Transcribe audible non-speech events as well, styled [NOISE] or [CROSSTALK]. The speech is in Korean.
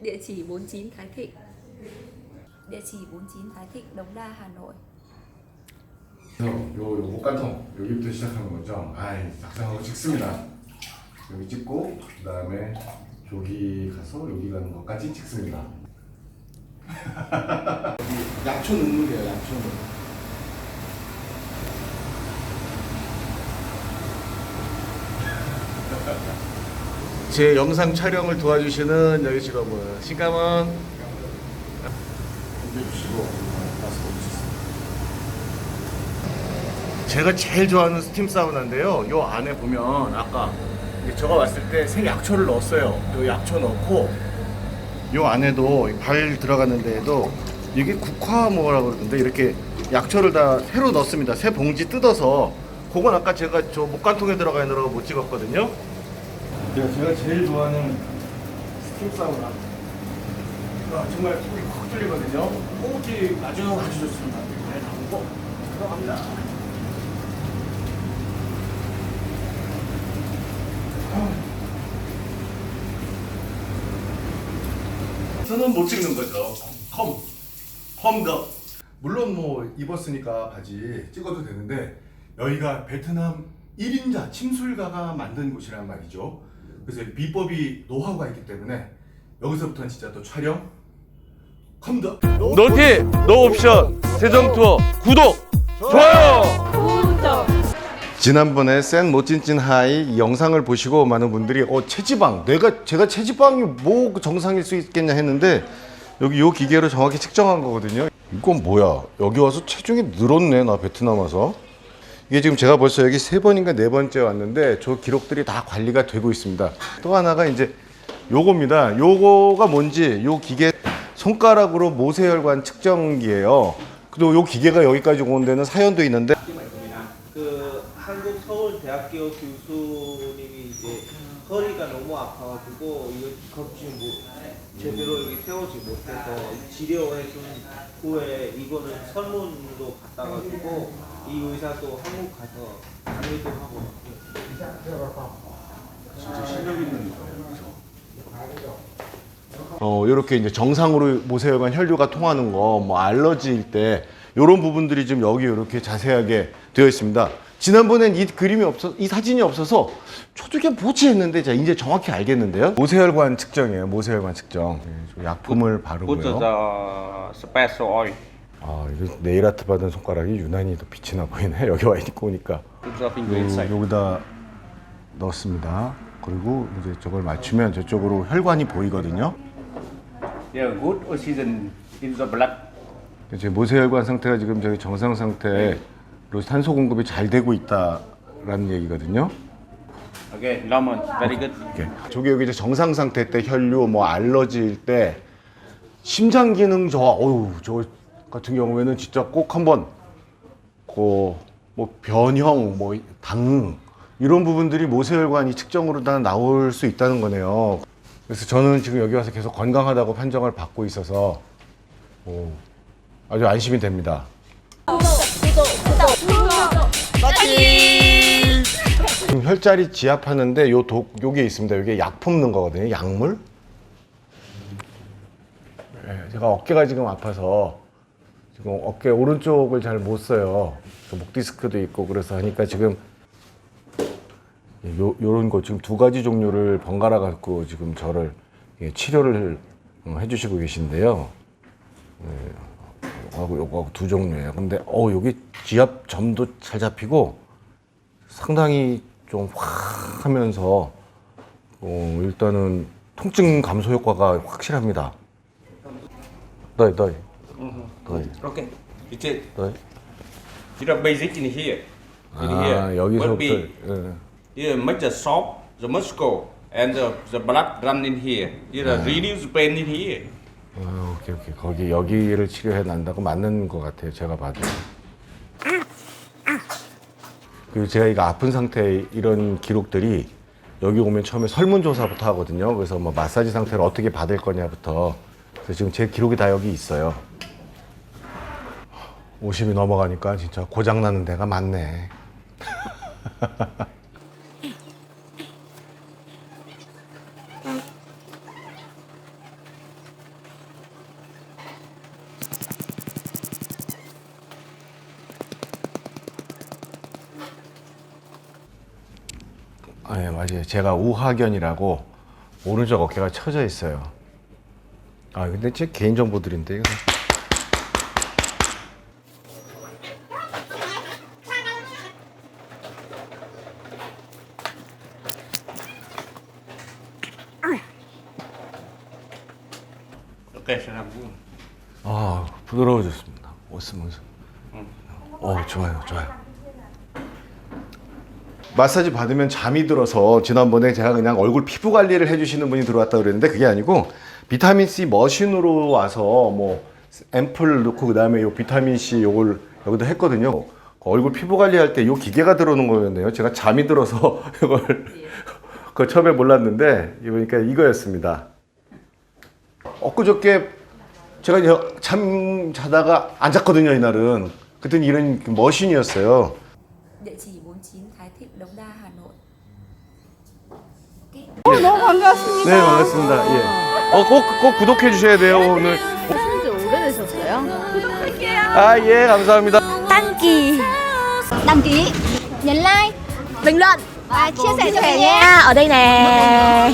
Địa chỉ 49 Thái Thịnh Địa chỉ 49 Thái Thịnh, Đống Đa, Hà Nội 요, 요 목간통 여기부터 시작하는 거죠. 아이 작성하고 찍습니다. 여기 찍고 그 다음에 여기 가서 여기 가는 것까지 찍습니다. [LAUGHS] 약초 게요. 약초 넣는. [LAUGHS] 제 영상 촬영을 도와주시는 여기 직원분 오셨습니다. 제가 제일 좋아하는 스팀 사우나인데요. 요 안에 보면 아까 제가 왔을 때생 약초를 넣었어요. 요 약초 넣고 요 안에도 발 들어가는 데에도 이게 국화 뭐라고 그러던데 이렇게 약초를 다 새로 넣습니다. 새 봉지 뜯어서 그건 아까 제가 저 목간통에 들어가 있는 거못 찍었거든요. 제가, 제가 제일 좋아하는 스팀 사우나. 아, 정말 속이 확 뚫리거든요. 호흡이 아주 아주 좋습니다. 발 담고 들어갑니다. 저는 못 찍는 거죠. 컴, 컴더. 물론 뭐 입었으니까 바지 찍어도 되는데 여기가 베트남 1인자 침술가가 만든 곳이란 말이죠. 그래서 비법이 노하우가 있기 때문에 여기서부터는 진짜 또 촬영 컴더. 노티, 노 옵션, 세정 투어, 구독, 좋아요! 지난번에 센 모찐찐 하이 이 영상을 보시고 많은 분들이 어 체지방 내가 제가 체지방이 뭐 정상일 수 있겠냐 했는데 여기 요 기계로 정확히 측정한 거거든요. 이건 뭐야? 여기 와서 체중이 늘었네 나 베트남 와서. 이게 지금 제가 벌써 여기 세 번인가 네 번째 왔는데 저 기록들이 다 관리가 되고 있습니다. 또 하나가 이제 요겁니다. 요거가 뭔지 요 기계 손가락으로 모세혈관 측정기예요. 그리고 요 기계가 여기까지 온 데는 사연도 있는데 그 한국 서울대학교 이제 허리가 너무 아파가지고 이거 겁지 뭐 제대로 여기 세우지 못해서治療해 준 후에 이거는 설문도 받아가지고 이 의사도 한국 가서 강의도 하고 진짜 실력 있는 어 이렇게 이제 정상으로 모세혈관 혈류가 통하는 거, 뭐 알러지일 때 이런 부분들이 지금 여기 이렇게 자세하게 되어 있습니다. 지난번엔 이 그림이 없어, 이 사진이 없어서 저도 이게 뭐지 했는데 자 이제 정확히 알겠는데요. 모세혈관 측정이에요. 모세혈관 측정. 네, 좀 약품을 Put 바르고요. the special oil 아 이거 네일 아트 받은 손가락이 유난히 더 빛이 나 보이네. [LAUGHS] 여기 와 있고 오니까. put the finger 요. 여기다 넣습니다. 그리고 이제 저걸 맞추면 저쪽으로 혈관이 보이거든요. Yeah, good oxygen in the blood. 지금 모세혈관 상태가 지금 저기 정상 상태 로 산소 공급이 잘 되고 있다라는 얘기거든요. Okay, normal, very good. 이렇게. 저기 여기 이제 정상 상태 때 혈류 뭐 알러지일 때 심장 기능 저하 어우 저 같은 경우에는 진짜 꼭 한번 그뭐 변형 뭐당 이런 부분들이 모세혈관이 측정으로 다 나올 수 있다는 거네요. 그래서 저는 지금 여기 와서 계속 건강하다고 판정을 받고 있어서 오, 아주 안심이 됩니다. 지금 혈자리 지압하는데 요 독, 요게 있습니다. 요게 약품 넣은 거거든요. 약물. 예, 제가 어깨가 지금 아파서 지금 어깨 오른쪽을 잘 못 써요. 그목 디스크도 있고 그래서 하니까 지금 요, 요런 거 지금 두 가지 종류를 번갈아 갖고 지금 저를 예, 치료를 어, 해주시고 계신데요. 예, 하고 요거 두 종류예요. 근데 어 여기 지압 점도 잘 잡히고 상당히 좀 확 하면서 어, 일단은 통증 감소 효과가 확실합니다. 너희 너희 너희 Okay, you take. 너희 basic in here. In 아 here. 여기서부터 be 예. here make the soft, the muscle, and the, the blood run in here. You know, reduce pain in here. 아, 오케이 오케이. 거기 여기를 치료해 난다고 맞는 것 같아요. 제가 봐도. 그리고 제가 이거 아픈 상태 이런 기록들이 여기 오면 처음에 설문조사부터 하거든요. 그래서 뭐 마사지 상태를 어떻게 받을 거냐부터. 그래서 지금 제 기록이 다 여기 있어요. 50이 넘어가니까 진짜 고장 나는 데가 많네 [LAUGHS] 네, 맞아요. 제가 우하견이라고 오른쪽 어깨가 처져 있어요. 아, 근데 제 개인 정보들인데 이거. 아, 부드러워졌습니다. 옷 쓰면서. 어, 좋아요, 좋아요. 마사지 받으면 잠이 들어서 지난번에 제가 그냥 얼굴 피부 관리를 해주시는 분이 들어왔다 그랬는데 그게 아니고 비타민 C 머신으로 와서 뭐 앰플 넣고 그 다음에 요 비타민 C 요걸 여기다 했거든요. 그 얼굴 피부 관리할 때 요 기계가 들어오는 거였네요. 제가 잠이 들어서 이걸 [LAUGHS] 그걸 처음에 몰랐는데 이보니까 이거였습니다. 엊그저께 제가 이제 잠 자다가 안 잤거든요 이날은 그랬더니 이런 그 머신이었어요 địa chỉ 49 Thái Thịnh Đống Đa Hà Nội 네 반갑습니다 예. 어, 꼭, 꼭 구독해 주셔야 돼요 오늘 지 오래되셨어요? 아 예 감사합니다 đăng ký đăng ký nhấn like bình luận và chia sẻ cho mình nhé ở đây nè